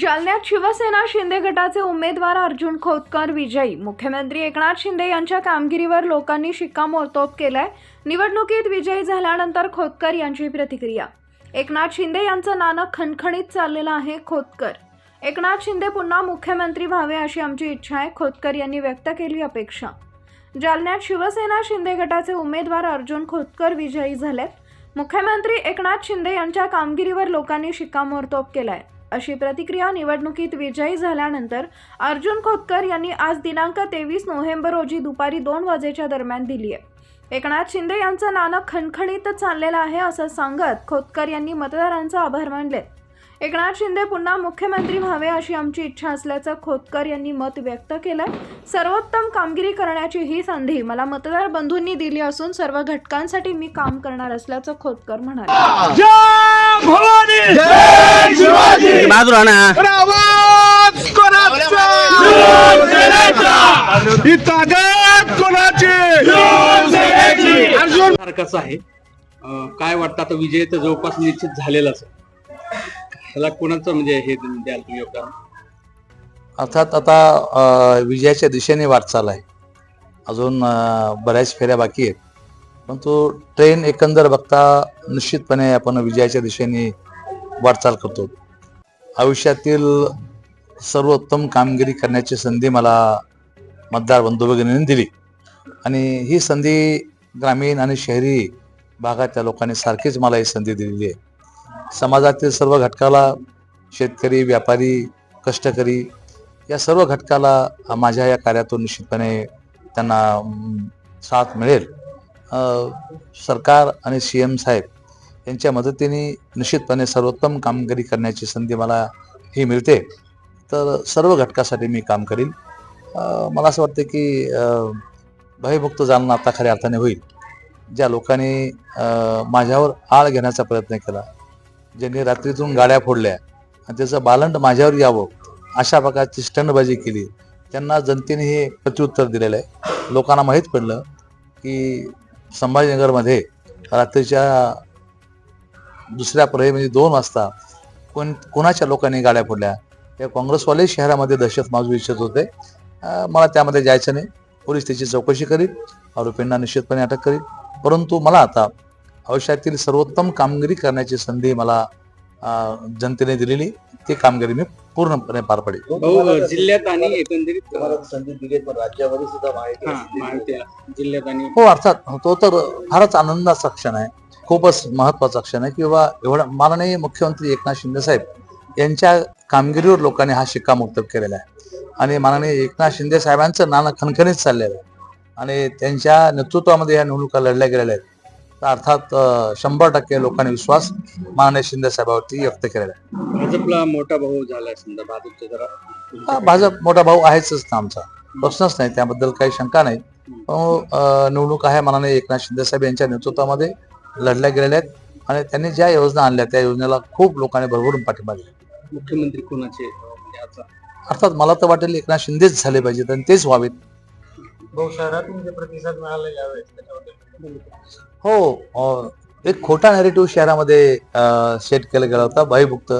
जालन्यात शिवसेना शिंदे गटाचे उमेदवार अर्जुन खोतकर विजयी. मुख्यमंत्री एकनाथ शिंदे यांच्या कामगिरीवर लोकांनी शिक्कामोर्तब केलाय. निवडणुकीत विजयी झाल्यानंतर खोतकर यांची प्रतिक्रिया. एकनाथ शिंदे यांचं नाणं खणखणीत चाललेलं आहे खोतकर. एकनाथ शिंदे पुन्हा मुख्यमंत्री व्हावे अशी आमची इच्छा आहे खोतकर यांनी व्यक्त केली अपेक्षा. जालन्यात शिवसेना शिंदे गटाचे उमेदवार अर्जुन खोतकर विजयी झालेत. मुख्यमंत्री एकनाथ शिंदे यांच्या कामगिरीवर लोकांनी शिक्कामोर्तब केलाय. अशी प्रतिक्रिया निवडणुकीत विजयी झाल्यानंतर अर्जुन खोतकर यांनी आज दिनांक तेवीस नोव्हेंबर रोजी दुपारी दोन वाजेच्या दरम्यान दिली आहे. एकनाथ शिंदे यांचं नाणं खणखणीत चाललेलं आहे असं सांगत खोतकर यांनी मतदारांचा आभार मानले. एकनाथ शिंदे पुन्हा मुख्यमंत्री व्हावे अशी आमची इच्छा असल्याचं खोतकर यांनी मत व्यक्त केलंय. सर्वोत्तम कामगिरी करण्याची ही संधी मला मतदार बंधूंनी दिली असून सर्व घटकांसाठी मी काम करणार असल्याचं खोतकर म्हणाले. जय भवानी! जय शिवाजी! बाजूला ना अरे आवाज कोणाचा? ताकद कोणाची अर्जुन! सारखाच आहे. अं, काय वाटतं? आता विजय तर जवळपास निश्चित झालेलाच त्याला कोणाचं म्हणजे हे द्याल तुम्ही योगदान? अर्थात आता विजयाच्या दिशेने वाटचाल आहे अजून बऱ्याच फेऱ्या बाकी आहेत. परंतु ट्रेन एकंदर बघता निश्चितपणे आपण विजयाच्या दिशेने वाटचाल करतो. आयुष्यातील सर्वोत्तम कामगिरी करण्याची संधी मला मतदार बंधू भगिनीने दिली. आणि ही संधी ग्रामीण आणि शहरी भागातल्या लोकांनी सारखीच मला ही संधी दिलेली आहे. समाजातील सर्व घटकाला शेतकरी व्यापारी कष्टकरी या सर्व घटकाला माझ्या या कार्यातून निश्चितपणे त्यांना साथ मिळेल. सरकार आणि सी एम साहेब यांच्या मदतीने निश्चितपणे सर्वोत्तम कामगिरी करण्याची संधी मला ही मिळते. तर सर्व घटकासाठी मी काम करीन. मला असं वाटतं की भयमुक्त जालना आता खऱ्या अर्थाने होईल. ज्या लोकांनी माझ्यावर आळ घेण्याचा प्रयत्न केला ज्यांनी रात्रीतून गाड्या फोडल्या आणि त्याचं बालंड माझ्यावर यावं अशा प्रकारची स्टंडबाजी केली. त्यांना जनतेने हे प्रत्युत्तर दिलेलं आहे. लोकांना माहीत पडलं की संभाजीनगरमध्ये रात्रीच्या दुसऱ्या प्रहरी म्हणजे दोन वाजता कोण कोणाच्या लोकांनी गाड्या फोडल्या? या काँग्रेसवाले शहरामध्ये दहशत माजू इच्छित होते. मला त्यामध्ये जायचं नाही. पोलीस त्याची चौकशी करील आरोपींना निश्चितपणे अटक करील परंतु मला आता आयुष्यातील सर्वोत्तम कामगिरी करण्याची संधी मला जनतेने दिलेली. ती कामगिरी मी पूर्णपणे पार पडेल. भाऊ जिल्ह्यात आणि एकंदरीत संधी दिली पण राज्यामध्ये सुद्धा हा जिल्ह्यात आणि हो अर्थात तो तर फारच आनंदाचा क्षण आहे. खूपच महत्त्वाचा क्षण आहे. किंवा एवढा माननीय मुख्यमंत्री एकनाथ शिंदे साहेब यांच्या कामगिरीवर लोकांनी हा शिक्कामोर्तब केलेला आहे. आणि माननीय एकनाथ शिंदे साहेबांचं नाणं खणखणीत चाललेलं आहे. आणि त्यांच्या नेतृत्वामध्ये या निवडणुका लढल्या गेलेल्या आहेत. तर अर्थात शंभर टक्के लोकांनी विश्वास माननीय शिंदे साहेबावरती व्यक्त केलेला आहे. भाजपला मोठा भाऊ झालाय समजा भाजपचा जरा. हा, भाजप मोठा भाऊ आहेच ना आमचा. प्रश्नच नाही त्याबद्दल काही शंका नाही. निवडणूक आहे माननीय एकनाथ शिंदे साहेब यांच्या नेतृत्वामध्ये लढल्या गेलेल्या आहेत आणि त्यांनी ज्या योजना आणल्या त्या योजनेला खूप लोकांनी भरभरून पाठिंबा दिला. मुख्यमंत्री कोणाचे? म्हणजे अर्थात मला तर वाटेल एकनाथ शिंदेच झाले पाहिजेत आणि तेच व्हावेत. शहरातून जे प्रतिसाद मिळाला यावेळेस हो अं, एक खोटा नॅरेटिव्ह शहरामध्ये सेट केला गेला होता भयभुक्त.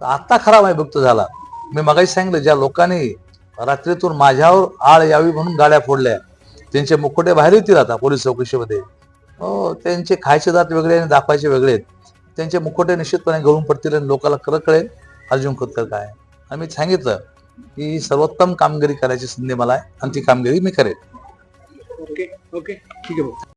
आता खरा भयभुक्त झाला. मी मगाशी सांगितलं ज्या लोकांनी रात्रीतून माझ्यावर आळ यावी म्हणून गाड्या फोडल्या त्यांचे मुखोटे बाहेर येतील आता पोलीस चौकशीमध्ये. हो त्यांचे खायचे दात वेगळे आणि दाखवायचे वेगळे आहेत. त्यांचे मुखोटे निश्चितपणे गळून पडतील आणि लोकांना खरं कळेल अर्जुन खोतकर काय? आहे. आणि मी सांगितलं की सर्वोत्तम कामगिरी करायची संधी मला आहे. आणि ती कामगिरी मी करेन ओके ओके. ठीक आहे